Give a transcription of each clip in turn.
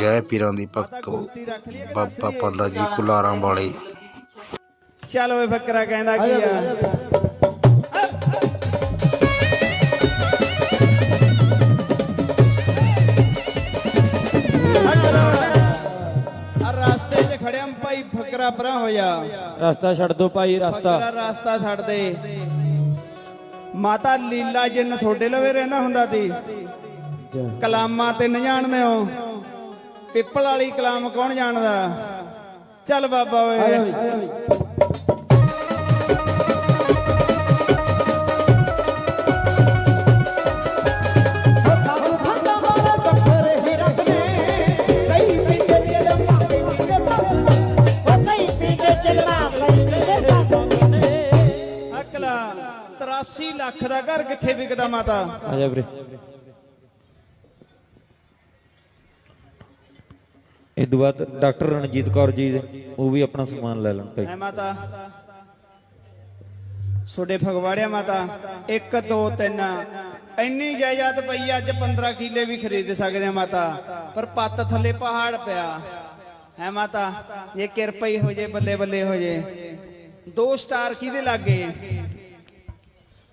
ਜੈ ਪੀਰਾਂ ਦੀ ਭਗਤੋ। ਬਾਬਾ ਪੱਲਾ ਜੀ ਕੁਲਾਰਾਂ ਵਾਲੇ। ਚੱਲ ਓਏ ਫੱਕਰਾ ਕਹਿੰਦਾ ਕੀ ਆ? ਆ ਰਸਤੇ 'ਚ ਖੜਿਆ ਭਾਈ ਫੱਕਰਾ ਪਰਾਂ ਹੋ ਜਾ ਰਸਤਾ ਛੱਡ ਦੋ ਭਾਈ ਰਸਤਾ। ਫੱਕਰਾ ਰਸਤਾ ਛੱਡ ਦੇ। ਮਾਤਾ ਲੀਲਾ ਜਿੰਨ ਛੋਡੇ ਲਵੇ ਰਹਿੰਦਾ ਹੁੰਦਾ ਸੀ। ਕਲਾਮਾਂ ਤੇ ਨ ਜਾਣਦੇ ਹੋ। ਪਿੱਪਲ ਵਾਲੀ ਕਲਾਮ ਕੌਣ ਜਾਣਦਾ? ਚੱਲ ਬਾਬਾ ਓਏ। ਅਕਲਾ 83 ਲੱਖ ਦਾ ਘਰ ਕਿੱਥੇ ਵਿਕਦਾ ਮਾਤਾ? ਆ ਜਾ ਵੀਰੇ। ਇਹ ਤੋਂ ਬਾਅਦ ਡਾਕਟਰ ਰਣਜੀਤ ਕੌਰ ਜੀ ਉਹ ਵੀ ਆਪਣਾ ਸਮਾਨ ਲੈ ਲੈਣ ਭਾਈ। ਹੈ ਮਾਤਾ। ਛੋਡੇ ਫਗਵਾੜਿਆ ਮਾਤਾ 1 2 3 ਇੰਨੀ ਜਾਇਦਾਦ ਪਈ ਅੱਜ 15 ਕਿੱਲੇ ਵੀ ਖਰੀਦ ਸਕਦੇ ਆ ਮਾਤਾ। ਪਰ ਪੱਤ ਥੱਲੇ ਪਹਾੜ ਪਿਆ। ਹੈ ਮਾਤਾ ਇਹ ਕਿਰਪਾ ਹੀ ਹੋ ਜੇ ਬੱਲੇ ਬੱਲੇ ਹੋ ਜੇ। ਦੋ ਸਟਾਰ ਕਿਹਦੇ ਲੱਗੇ?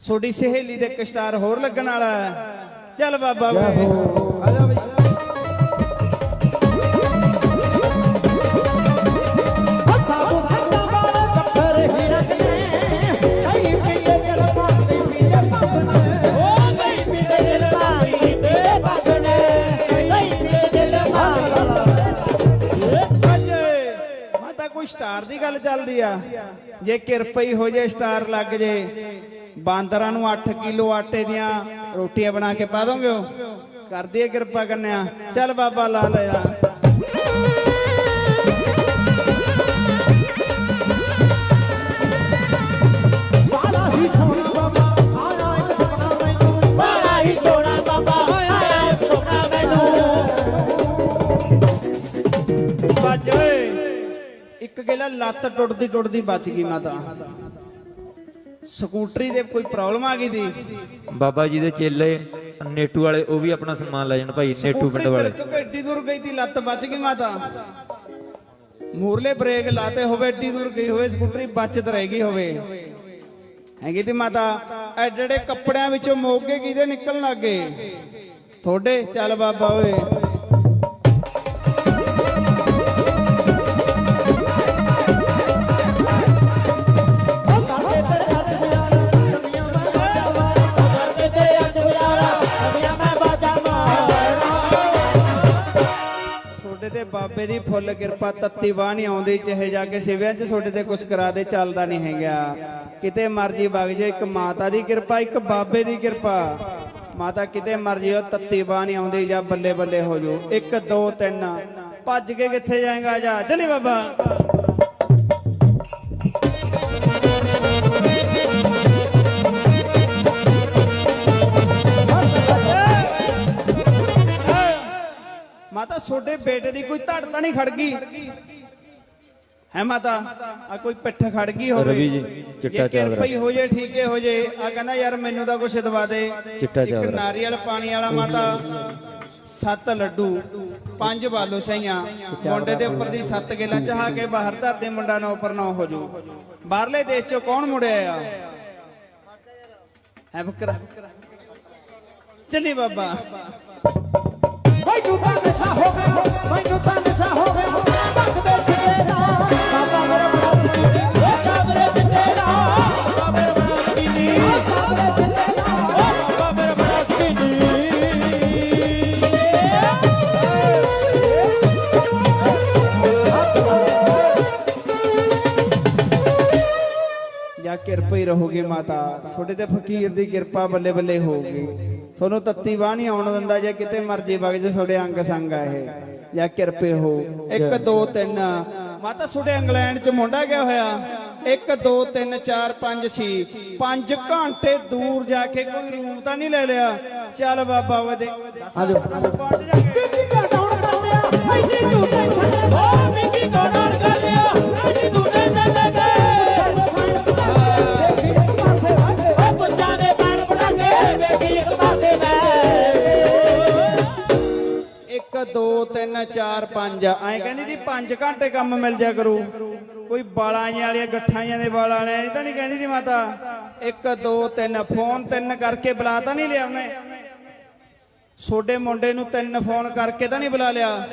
ਛੋਡੀ ਸਹੇਲੀ ਦੇ ਇੱਕ ਸਟਾਰ ਹੋਰ ਲੱਗਣ ਵਾਲਾ। ਚੱਲ ਬਾਬਾ ਵੇ ਸਟਾਰ ਦੀ ਗੱਲ ਚੱਲਦੀ ਆ। ਜੇ ਕਿਰਪਾ ਹੀ ਹੋ ਜੇ ਸਟਾਰ ਲੱਗ ਜੇ। ਬਾਂਦਰਾਂ ਨੂੰ 8 ਕਿਲੋ ਆਟੇ ਦੀਆਂ ਰੋਟੀਆਂ ਬਣਾ ਕੇ ਪਾ ਦੋਗੇ। ਕਰਦੀ ਹੈ ਕਿਰਪਾ ਕਰਨਿਆ ਚੱਲ ਬਾਬਾ ਲਾ ਲੈ ਗੇਲਾ ਲੱਤ ਟੁੱਟਦੀ ਟੁੱਟਦੀ ਬਚ ਗਈ ਮਾਤਾ। ਸਕੂਟਰੀ ਦੇ ਕੋਈ ਪ੍ਰੋਬਲਮ ਆ ਗਈ ਦੀ? ਬਾਬਾ ਜੀ ਦੇ ਚੇਲੇ ਨੇਟੂ ਵਾਲੇ ਉਹ ਵੀ ਆਪਣਾ ਸਮਾਨ ਲੈ ਜਾਣ ਭਾਈ ਨੇਟੂ ਪਿੰਡ ਵਾਲੇ। ਕਿਉਂਕਿ ਏਡੀ ਦੂਰ ਗਈ ਤੀ ਲੱਤ ਬਚ ਗਈ ਮਾਤਾ। ਮੂਰਲੇ ਬ੍ਰੇਕ ਲਾਤੇ ਹੋਵੇ ਏਡੀ ਦੂਰ ਗਈ ਹੋਵੇ ਸਕੂਟਰੀ ਬਚਤ ਰਹਿ ਗਈ ਹੋਵੇ। ਹੈਗੀ ਤੀ ਮਾਤਾ ਐਡੇ ਐਡੇ ਕੱਪੜਿਆਂ ਵਿੱਚੋਂ ਮੋਗੇ ਕਿਹਦੇ ਨਿਕਲਣ ਲੱਗੇ? ਤੁਹਾਡੇ? ਚੱਲ ਬਾਬਾ ਓਏ। ਬਾਬੇ ਦੀ ਫੁੱਲ ਕਿਰਪਾ ਤੱਤੀ ਬਾਹ ਨਹੀਂ ਆਉਂਦੀ ਚਾਹੇ ਜਾ ਕੇ ਸਿਵਿਆਂ 'ਚ ਤੁਹਾਡੇ ਤੇ ਕੁਝ ਕਰਾ ਦੇ, ਚੱਲਦਾ ਨਹੀਂ ਹੈਗਾ। ਕਿਤੇ ਮਰਜ਼ੀ ਵਗ ਜਾ, ਇੱਕ ਮਾਤਾ ਦੀ ਕਿਰਪਾ, ਇੱਕ ਬਾਬੇ ਦੀ ਕਿਰਪਾ। ਮਾਤਾ, ਕਿਤੇ ਮਰਜ਼ੀ ਉਹ ਤੱਤੀ ਬਾਹ ਨਹੀਂ ਆਉਂਦੀ ਜਾਂ ਬੱਲੇ ਬੱਲੇ ਹੋ ਜੋ 1 2 3 ਭੱਜ ਕੇ ਕਿੱਥੇ ਜਾਏਗਾ ਜਾ ਚਲੀ ਬਾਬਾ। ਮਾਤਾ ਛੋਡੇ ਬੇਟੇ ਦੀ ਕੋਈ ਧੜ ਤਾਂ ਨਹੀਂ ਖੜ ਗਈ? ਹੈ ਮਾਤਾ ਆ ਕੋਈ ਪਿੱਠ ਖੜ ਗਈ ਹੋਵੇ? ਰਵੀ ਜੀ, ਚਿੱਟਾ ਚਾਦਰਾ। ਹੀ ਹੋ ਜੇ ਠੀਕੇ ਹੋ ਜੇ। ਆ ਕਹਿੰਦਾ ਯਾਰ ਮੈਨੂੰ ਤਾਂ ਕੁਛ ਦਵਾ ਦੇ। ਚਿੱਟਾ ਇੱਕ ਚਾਦਰਾ। ਨਾਰੀਅਲ ਪਾਣੀ ਵਾਲਾ ਮਾਤਾ ਸੱਤ ਲੱਡੂ ਪੰਜ ਬਾਲੋ ਸਈਆਂ। ਮੁੰਡੇ ਦੇ ਉੱਪਰ ਦੀ ਸੱਤ ਗੇਲਾਂ ਚਾਹ ਕੇ ਬਾਹਰ ਧਰ ਦੇ ਮੁੰਡਾ ਨੌ ਪਰ ਨੌ ਹੋ ਜੂ। ਬਾਹਰਲੇ ਦੇਸ਼ ਚੋਂ ਕੌਣ ਮੁੜਿਆ ਆ? ਹੈ ਬਕਰਾ। ਚੱਲੀ ਬਾਬਾ। ਮੈਨੂੰ ਤਾਂ ਨਸ਼ਾ ਹੋ ਗਿਆ, ਮੈਨੂੰ ਤਾਂ ਨਸ਼ਾ ਹੋ ਗਿਆ। ਭੱਗ ਦੇ ਦਾ, ਬਾਬਾ ਮੇਰਾ ਬੜਾ ਸੁਣੀ ਓ ਕਾਦਰੇ ਬਿੰਦੇ ਦਾ, ਬਾਬਾ ਮੇਰਾ ਬੜਾ ਸੁਣੀ ਓ ਕਾਦਰੇ ਬਿੰਦੇ ਦਾ, ਬਾਬਾ ਮੇਰਾ ਬੜਾ ਜਾਂ ਕਿਰਪਾ ਹੀ ਰਹੋਗੇ ਮਾਤਾ। ਤੁਹਾਡੇ ਤੇ ਫਕੀਰ ਦੀ ਕਿਰਪਾ ਬੱਲੇ ਬੱਲੇ ਹੋਊਗੀ। ਤੁਹਾਨੂੰ ਤੱਤੀ ਬਾਹ ਨਹੀਂ ਆਉਣ ਦਿੰਦਾ ਜੇ ਕਿਤੇ ਮਰਜ਼ੀ ਵਗ ਜੇ ਤੁਹਾਡੇ ਅੰਗ ਸੰਗ ਆ ਇਹ। ਜਾਂ ਕਿਰਪੇ ਹੋ। 1 2 3 ਮਾਤਾ ਤੁਹਾਡੇ ਇੰਗਲੈਂਡ ਚ ਮੁੰਡਾ ਗਿਆ ਹੋਇਆ? 1 2 3 4 5 6 5 ਘੰਟੇ ਦੂਰ ਜਾ ਕੇ ਕੋਈ ਰੂਮ ਤਾਂ ਨਹੀਂ ਲੈ ਲਿਆ। ਚੱਲ ਬਾਬਾ ਉਹਦੇ ਆਜੋ ਪਹੁੰਚ ਮਿੱਟੀ ਕਾ ਡਾਉਣ ਕਰ ਲਿਆ ਐਨੀ ਤੂੰ ਟੈਨਸ਼ਨ ਓ ਮਿੱਟੀ ਕਾ 3 4 5 ਐਂ ਕਹਿੰਦੀ ਸੀ 5 ਘੰਟੇ ਕੰਮ ਮਿਲ ਜਾ ਕਰੂ। ਕੋਈ ਬਾਲਾਂ ਵਾਲੀਆਂ ਗੱਠਾਂ ਦੇ ਵਾਲਾਂ ਵਾਲਿਆਂ ਦੀ ਤਾਂ ਨਹੀਂ ਕਹਿੰਦੀ ਸੀ ਮਾਤਾ। 1 2 3 ਫੋਨ ਤਿੰਨ ਕਰਕੇ ਬੁਲਾ ਤਾਂ ਨਹੀਂ ਲਿਆ ਉਹਨੇ। ਛੋਡੇ ਮੁੰਡੇ ਨੂੰ ਤਿੰਨ ਫੋਨ ਕਰਕੇ ਤਾਂ ਨਹੀਂ ਬੁਲਾ ਲਿਆ।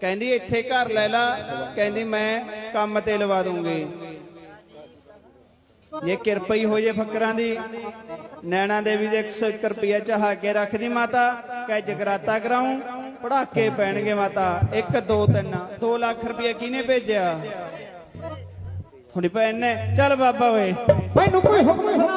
ਕਹਿੰਦੀ, ਇੱਥੇ ਘਰ ਲੈ ਲਾ। ਕਹਿੰਦੀ, ਮੈਂ ਕੰਮ ਤੇ ਲਵਾ ਦੂੰਗੀ। ਇਹ ਕਿਰਪਾ ਹੀ ਹੋ ਜੇ ਫਕਰਾਂ ਦੀ। ਨੈਣਾ ਦੇਵੀ ਦੇ 101 ਰੁਪਿਆ ਚਾਹ ਕੇ ਰੱਖਦੀ ਮਾਤਾ। ਕਹਿ, ਜਗਰਾਤਾ ਕਰਾਉਂ। ਪੜਾਕੇ ਪੈਣਗੇ ਮਾਤਾ। 1 2 3 2 ਲੱਖ ਰੁਪਿਆ ਕਿਹਨੇ ਭੇਜਿਆ? ਥੋੜੀ ਭੈਣ ਨੇ। ਚੱਲ ਬਾਬਾ ਓਏ। ਮੈਨੂੰ ਕੋਈ ਹੁਕਮ ਸੁਣਾ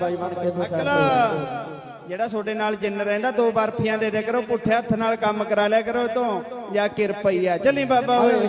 ਬਾਈ ਬਣ ਕੇ ਜਿਹੜਾ ਤੁਹਾਡੇ ਨਾਲ ਜਿੰਨ ਰਹਿੰਦਾ ਦੋ ਬਰਫੀਆਂ ਦੇ ਦੇ ਕਰੋ ਪੁੱਠੇ ਹੱਥ ਨਾਲ ਕੰਮ ਕਰਾ ਲਿਆ ਕਰੋ ਤੋਂ। ਜਾਂ ਕਿਰਪਈਆ। ਚੱਲੀ ਬਾਬਾ ਓਏ।